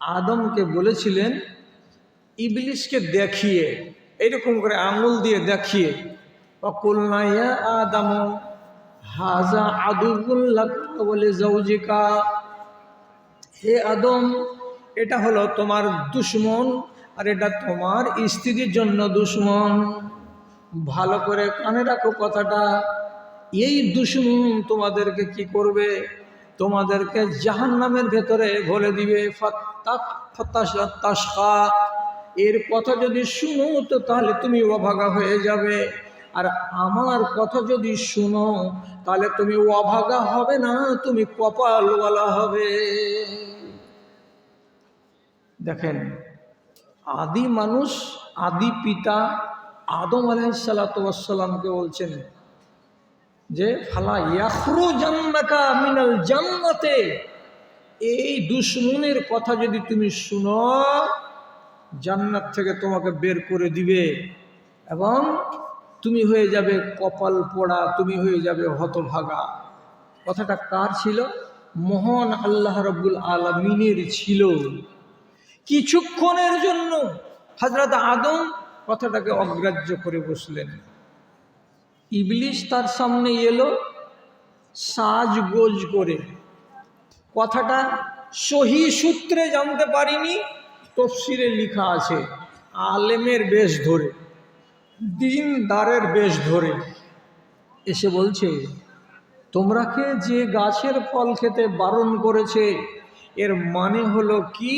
আদমকে বলেছিলেন, ইবলিশকে দেখিয়ে এইরকম করে আঙুল দিয়ে দেখিয়ে অকুলনাইয়া আদম, হাজা আদুল্লাহ বলে জৌজিকা হে আদম, এটা হলো তোমার দুশ্মন আর এটা তোমার স্ত্রীর জন্য দুশ্মন। ভালো করে কানে রাখো কথাটা। এই দুশ্মন তোমাদেরকে কি করবে? তোমাদেরকে জাহান নামের ভেতরে ভরে দিবে। এর কথা যদি শুনো, তো তাহলে তুমি অভাগা হয়ে যাবে। আর আমার কথা যদি শুনো, তাহলে তুমি অভাগা হবে না, তুমি কপালওয়ালা হবে। দেখেন, আদি মানুষ, আদি পিতা আদম আলাইসালাতামকে বলছেন যে, ফালা ইয়াখরু জান্নাকা মিনাল জান্নাতে। এই দুশ্মনের কথা যদি তুমি শুনো, জান্নাত থেকে তোমাকে বের করে দিবে এবং তুমি হয়ে যাবে কপাল পোড়া, তুমি হয়ে যাবে হতভাগা। কথাটা কার ছিল? মহান আল্লাহ রব্বুল আলমিনের ছিল। কিছুক্ষণের জন্য হজরত আদম কথাটাকে অগ্রাহ্য করে বসলেন। ইবলিশ তার সামনে এলো, সাজগোজ করে। কথাটা সহি সূত্রে জানতে পারিনি তফসিরে লেখা আছে, আলেমের বেশ ধরে, দিনদারের বেশ ধরে। এসে বলছে তোমরাকে যে গাছের ফল খেতে বারণ করেছে? এর মানে হলো কি?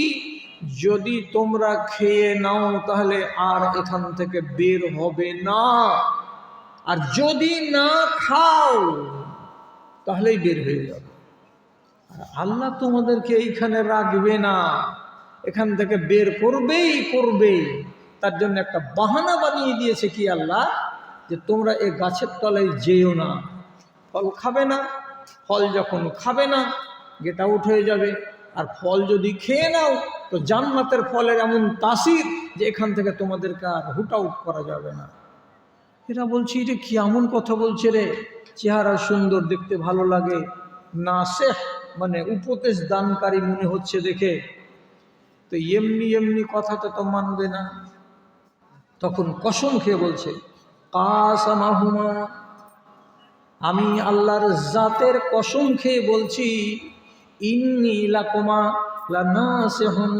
যদি তোমরা খেয়ে নাও, তাহলে আর এখান থেকে বের হবে না। আর যদি না খাও, তাহলেই বের হয়ে যাবে। আর আল্লাহ তোমাদেরকে এইখানে রাখবে না। এখান থেকে বের করবেই করবে তার জন্য একটা বাহানা বানিয়ে দিয়েছে কি আল্লাহ? যে তোমরা এই গাছের তলায় যেও না। ফল খাবে না, ফল যখন খাবে না গেট আউট হয়ে যাবে। আর ফল যদি খেয়ে নাও, তো জান্নাতের ফলের এমন তাসির যে এখান থেকে তোমাদেরকে আর হুট আউট করা যাবে না। এরা বলছি রে কি এমন কথা বলছে রে? চেহারা সুন্দর, দেখতে ভালো লাগে। না সে মানে উপদেশ দানকারী মনে হচ্ছে দেখে। তো এমনি এমনি কথাটা তো মানবে না। তখন কসম খেয়ে বলছে, কাসামাহুমা, আমি আল্লাহর জাতের কসম খেয়ে বলছি, ইন্নি লাকুমা লানাসিহুন,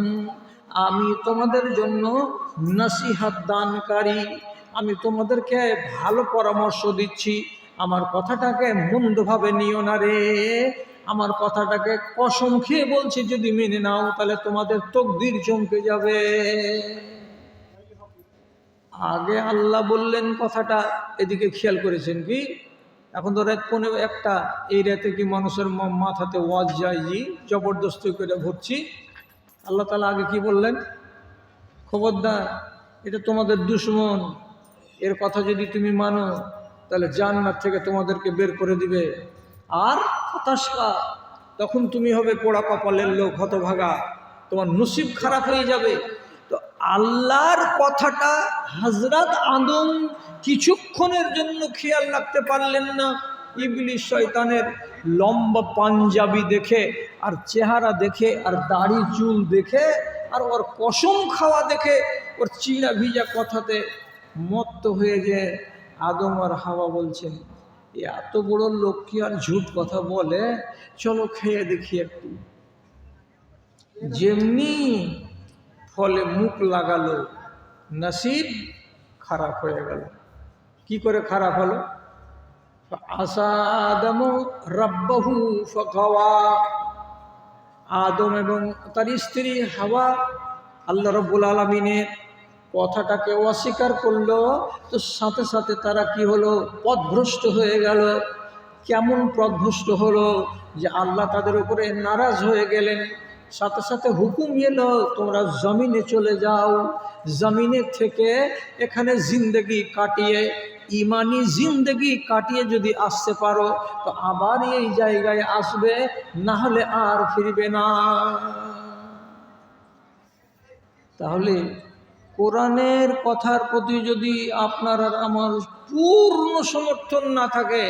আমি তোমাদের জন্য নসিহাত দানকারী। আমি তোমাদেরকে ভালো পরামর্শ দিচ্ছি। আমার কথাটাকে মন্দভাবে নিও না রে। আমার কথাটাকে কসম খেয়ে বলছি, যদি মেনে নাও, তাহলে তোমাদের তকদির চমকে যাবে। আগে আল্লাহ বললেন কথাটা, এদিকে খেয়াল করেছেন কি? এখন তো রাত পনেরো একটা, এই রাতে কি মানুষের মাথাতে ওয়াজ যায় জবরদস্তি করে ভরছি। আল্লাহ তালা আগে কি বললেন? খবরদার, এটা তোমাদের দুশ্মন। এর কথা যদি তুমি মানো, তাহলে জান্নাত থেকে তোমাদেরকে বের করে দিবে। আর হতাশা তখন তুমি হবে পোড়া কপালের লোক, হতভাগা। তোমার নসিব খারাপ হয়ে যাবে। তো আল্লাহর কথাটা হজরত আদম কিছুক্ষণের জন্য খেয়াল রাখতে পারলেন না। ইবলিশ শয়তানের লম্বা পাঞ্জাবি দেখে, আর চেহারা দেখে, আর দাড়ি চুল দেখে, আর ওর কসম খাওয়া দেখে, ওর চিরা ভিজা কথাতে মত্ত হয়ে যে আদম আর হাওয়া বলছেন এত বড় লোক কি আর ঝুট কথা বলে? চলো খেয়ে দেখি একটু। যেমনি ফলে মুখ লাগালো, নসিব খারাপ হয়ে গেল। কি করে খারাপ হলো? আসা আদম রব্বাহু ফখাওয়া আদম এবং তার স্ত্রী হাওয়া আল্লাহ রব্বুল আলমিনের কথাটাকে অস্বীকার করল, তো সাথে সাথে তারা কি হলো? পথভ্রষ্ট হয়ে গেল। কেমন পথভ্রষ্ট হলো যে আল্লাহ তাদের উপরে নারাজ হয়ে গেলেন। সাথে সাথে হুকুম এলো, তোমরা জমিনে চলে যাও। জমিনের থেকে এখানে জিন্দগি কাটিয়ে, ইমানি জিন্দগি কাটিয়ে যদি আসতে পারো, তো আবার এই জায়গায় আসবে, না হলে আর ফিরবে না। তাহলে কোরআনের কথার প্রতি যদি আপনার আর আমার পূর্ণ সমর্থন না থাকে,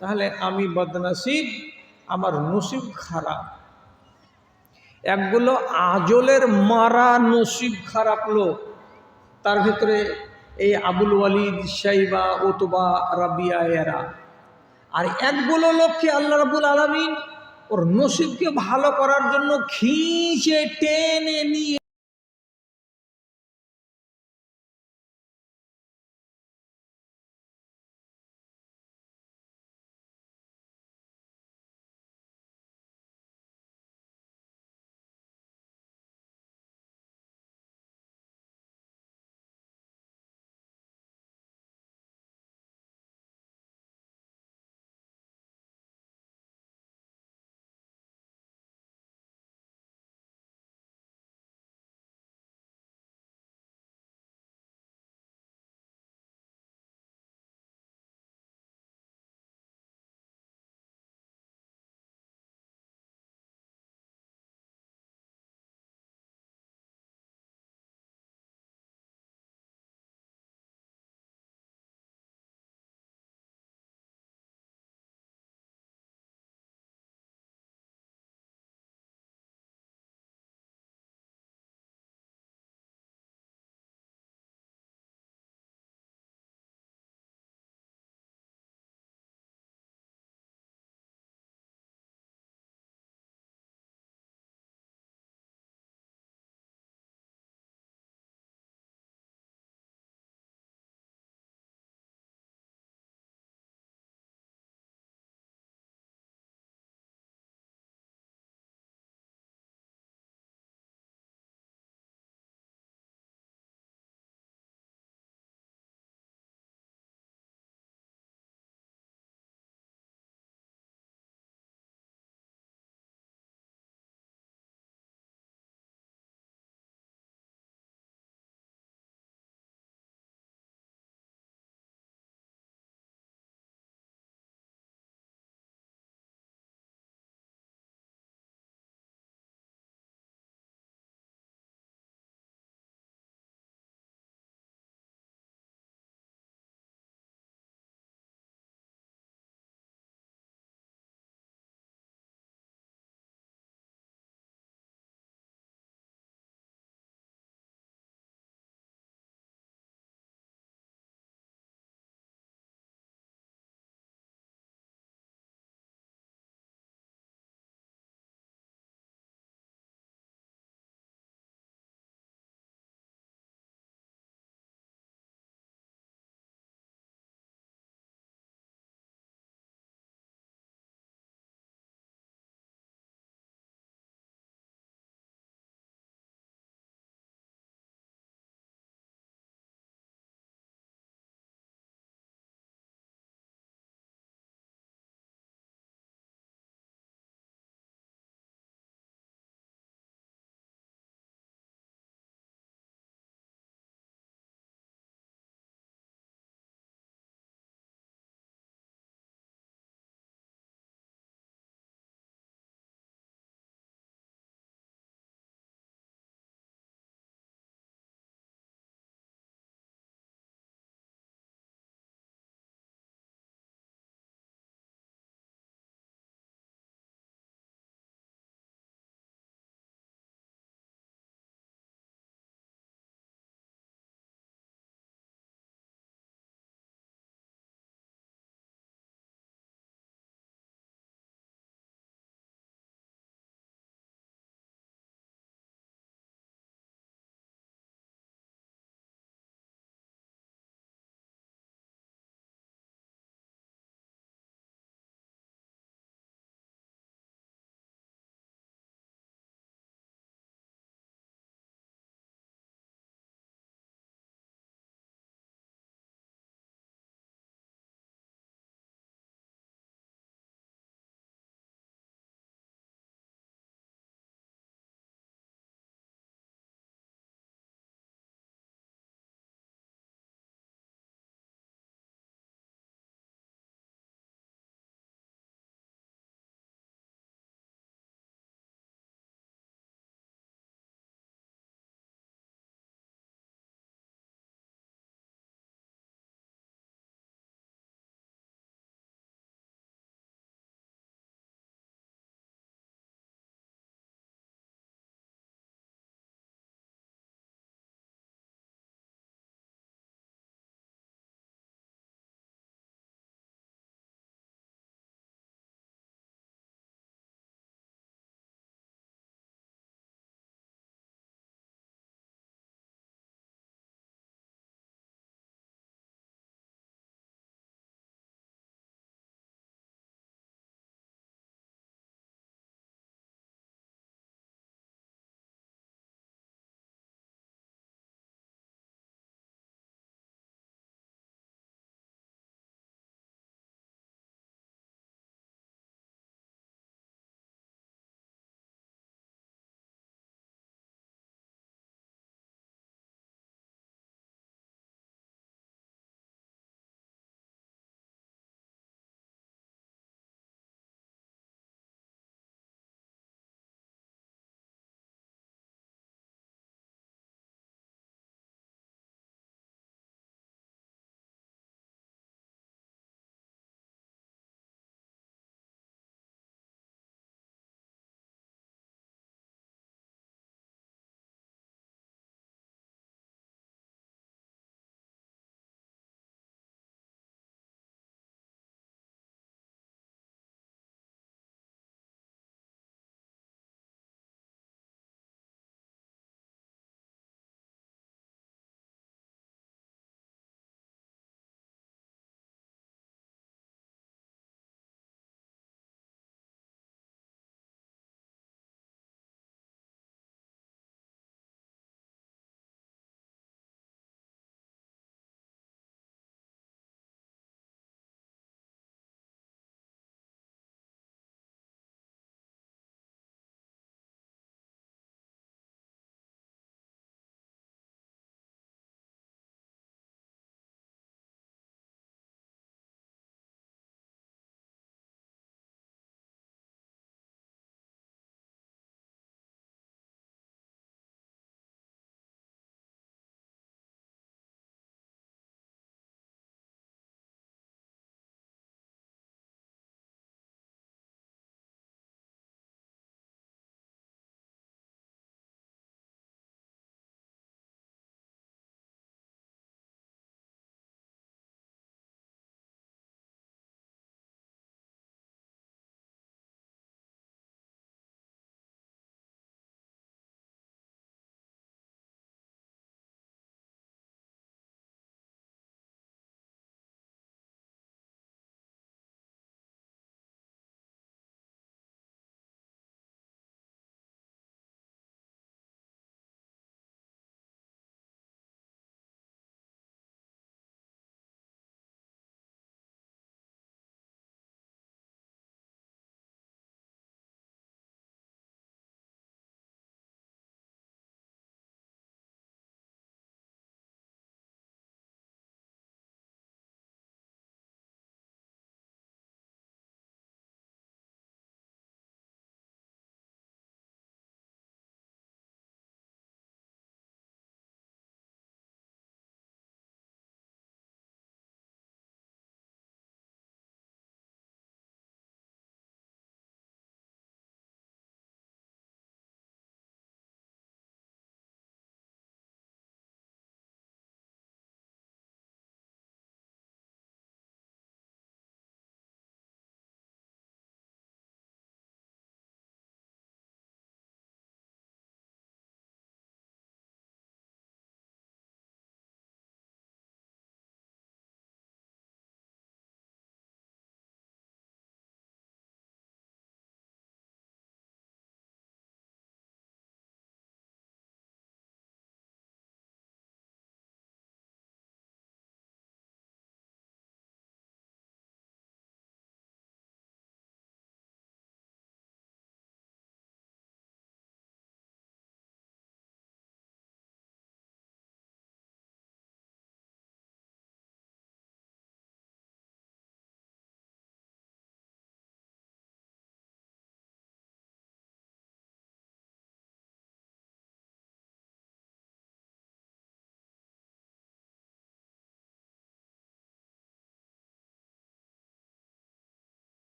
তাহলে আমি বদনাসিব, আমার নসিব খারাপ। একগুলো আজলের মারা নসিব খারাপ লোক, তার ভিতরে এই আবুল ওয়ালিদ সাইবা ওতবা রাবিয়া এরা। আর একগুলো লোককে আল্লাহ রাবুল আলমিন ওর নসিবকে ভালো করার জন্য খিঁচে টেনে নিয়ে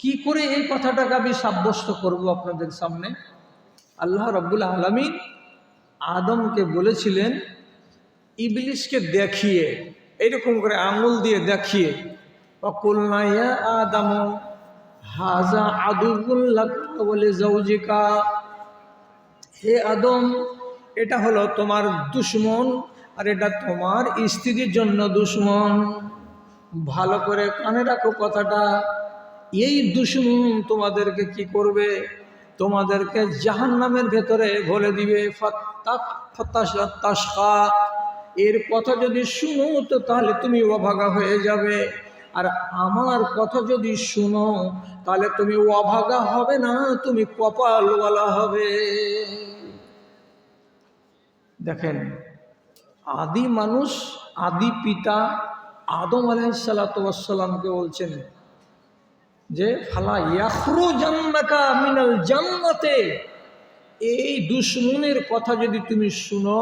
কি করে এই কথাটাকে আমি সাব্যস্ত করব আপনাদের সামনে? আল্লাহ রব্বুল আলমী আদমকে বলেছিলেন, ইবলিশকে দেখিয়ে এইরকম করে আঙুল দিয়ে দেখিয়ে অকুলনাইয়া আদম, হাজা বলে জৌজিকা হে আদম, এটা হলো তোমার দুশ্মন আর এটা তোমার স্ত্রীর জন্য দুশ্মন। ভালো করে কানে রাখো কথাটা। এই দুশ্মন তোমাদেরকে কি করবে? তোমাদেরকে জাহান নামের ভেতরে ভরে দিবে। এর কথা যদি শুনো, তো তাহলে তুমি অভাগা হয়ে যাবে। আর আমার কথা যদি শুনো, তাহলে তুমি অভাগা হবে না, তুমি কপালওয়ালা হবে। দেখেন, আদি মানুষ, আদি পিতা আদম আলাইসালাতামকে বলছেন যে, ফালা ইয়াখরু জান্নাকা মিনাল জান্নাতে। এই দুশ্মনের কথা যদি তুমি শুনো,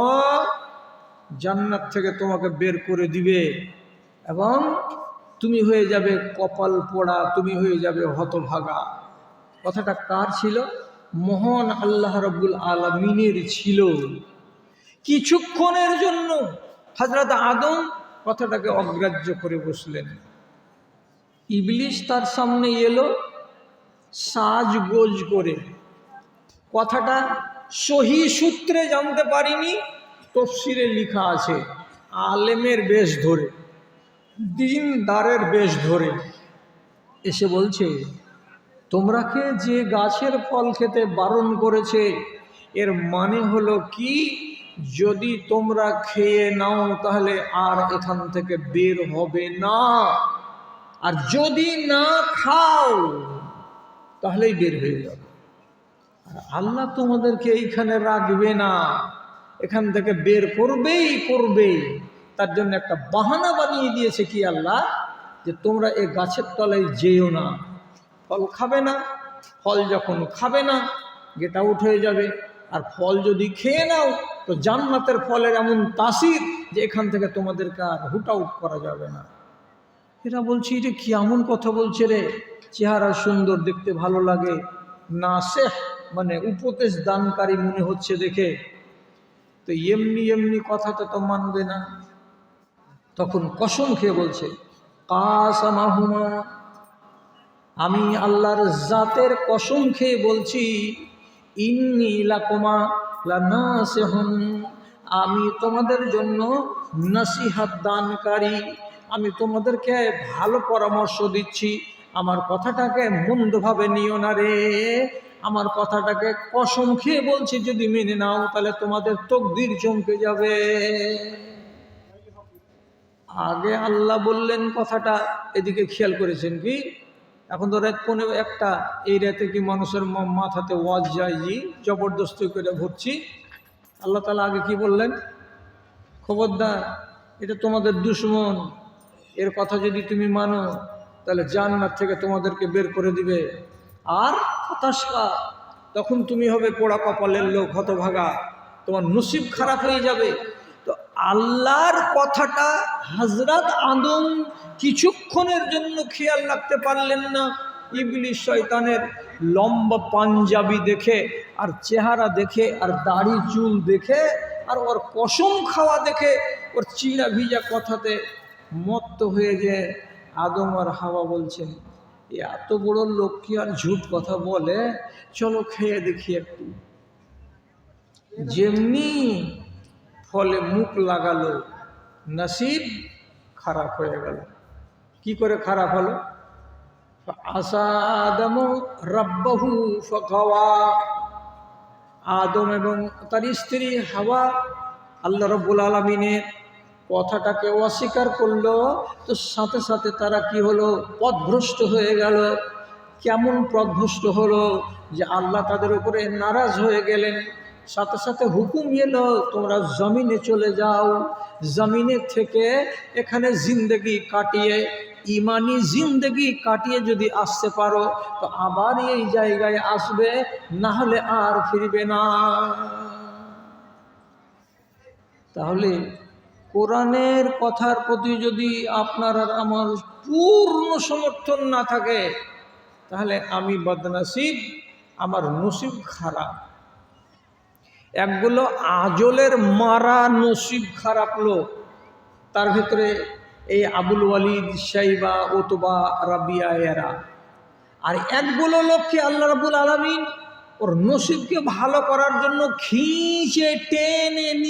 জান্নাত থেকে তোমাকে বের করে দিবে এবং তুমি হয়ে যাবে কপাল পোড়া, তুমি হয়ে যাবে হতভাগা। কথাটা কার ছিল? মহান আল্লাহ রব্বুল আলমিনের ছিল। কিছুক্ষণের জন্য হজরত আদম কথাটাকে অগ্রাহ্য করে বসলেন। ইবলিশ তার সামনে এলো সাজগোজ করে। কথাটা সহি সূত্রে জানতে পারিনি তফসিরে লেখা আছে, আলেমের বেশ ধরে, দিনদারের বেশ ধরে। এসে বলছে তোমরাকে যে গাছের ফল খেতে বারণ করেছে? এর মানে হলো কি? যদি তোমরা খেয়ে নাও, তাহলে আর এখান থেকে বের হবে না। আর যদি না খাও, তাহলেই বের হয়ে যাবে। আর আল্লাহ তোমাদেরকে এইখানে রাখবে না। এখান থেকে বের করবেই করবে তার জন্য একটা বাহানা বানিয়ে দিয়েছে কি আল্লাহ? যে তোমরা এই গাছের তলায় যেও না। ফল খাবে না, ফল যখন খাবে না গেট আউট হয়ে যাবে। আর ফল যদি খেয়ে নাও, তো জান্নাতের ফলের এমন তাসির যে এখান থেকে তোমাদেরকে আর হুট আউট করা যাবে না। এরা বলছি রে কি এমন কথা বলছে রে? চেহারা সুন্দর, দেখতে ভালো লাগে। না সে মানে উপদেশ দানকারী মনে হচ্ছে দেখে। তো এমনি এমনি কথাটা তো মানবে না। তখন কসম খেয়ে বলছে কাসামাহুমা আমি আল্লাহর জাতের কসম খেয়ে বলছি, ইন্নি লাকুমা লানাসিহুন। আমি তোমাদের জন্য নসিহাত দানকারী। আমি তোমাদেরকে ভালো পরামর্শ দিচ্ছি। আমার কথাটাকে মন্দভাবে নিও না রে। আমার কথাটাকে কসম খেয়ে বলছি, যদি মেনে নাও, তাহলে তোমাদের তকদির চমকে যাবে। আগে আল্লাহ বললেন কথাটা, এদিকে খেয়াল করেছেন কি? এখন তো রাত পনেরো একটা, এই রাতে কি মানুষের মাথাতে ওয়াজ জি? জবরদস্তি করে ভরছি। আল্লাহ তালা আগে কি বললেন? খবরদার, এটা তোমাদের দুশ্মন। এর কথা যদি তুমি মানো, তাহলে জান্নাত থেকে তোমাদেরকে বের করে দিবে। আর হতাশা তখন তুমি হবে পোড়া কপালের লোক, হতভাগা। তোমার নসিব খারাপ হয়ে যাবে। তো আল্লাহর কথাটা হজরত আদম কিছুক্ষণের জন্য খেয়াল রাখতে পারলেন না। ইবলিশ শয়তানের লম্বা পাঞ্জাবি দেখে, আর চেহারা দেখে, আর দাড়ি চুল দেখে, আর ওর কসম খাওয়া দেখে, ওর চিরা ভিজা কথাতে মত্ত হয়ে যে আদম আর হাওয়া বলছেন এত বড় লোক কি আর ঝুট কথা বলে? চলো খেয়ে দেখি একটু। যেমনি ফলে মুখ লাগালো, নসিব খারাপ হয়ে গেল। কি করে খারাপ হলো? আসা আদম রব্বাহু ফখাওয়া আদম এবং তার স্ত্রী হাওয়া আল্লাহ রব্বুল আলমিনের কথাটাকে অস্বীকার করল, তো সাথে সাথে তারা কি হলো? পথভ্রষ্ট হয়ে গেল। কেমন পথভ্রষ্ট হলো যে আল্লাহ তাদের উপরে নারাজ হয়ে গেলেন। সাথে সাথে হুকুম এলো, তোমরা জমিনে চলে যাও। জমিনের থেকে এখানে জিন্দগি কাটিয়ে, ইমানি জিন্দগি কাটিয়ে যদি আসতে পারো, তো আবার এই জায়গায় আসবে, না হলে আর ফিরবে না। তাহলে কোরআনের কথার প্রতি যদি আপনার আর আমার পূর্ণ সমর্থন না থাকে, তাহলে আমি বদনাসিব, আমার নসিব খারাপ। একগুলো আজলের মারা নসিব খারাপ লোক, তার ভিতরে এই আবুল ওয়ালিদ সাইবা ওতবা রাবিয়া এরা। আর একগুলো লোককে আল্লাহ রাবুল আলমিন ওর নসিবকে ভালো করার জন্য খিঁচে টেনে নিয়ে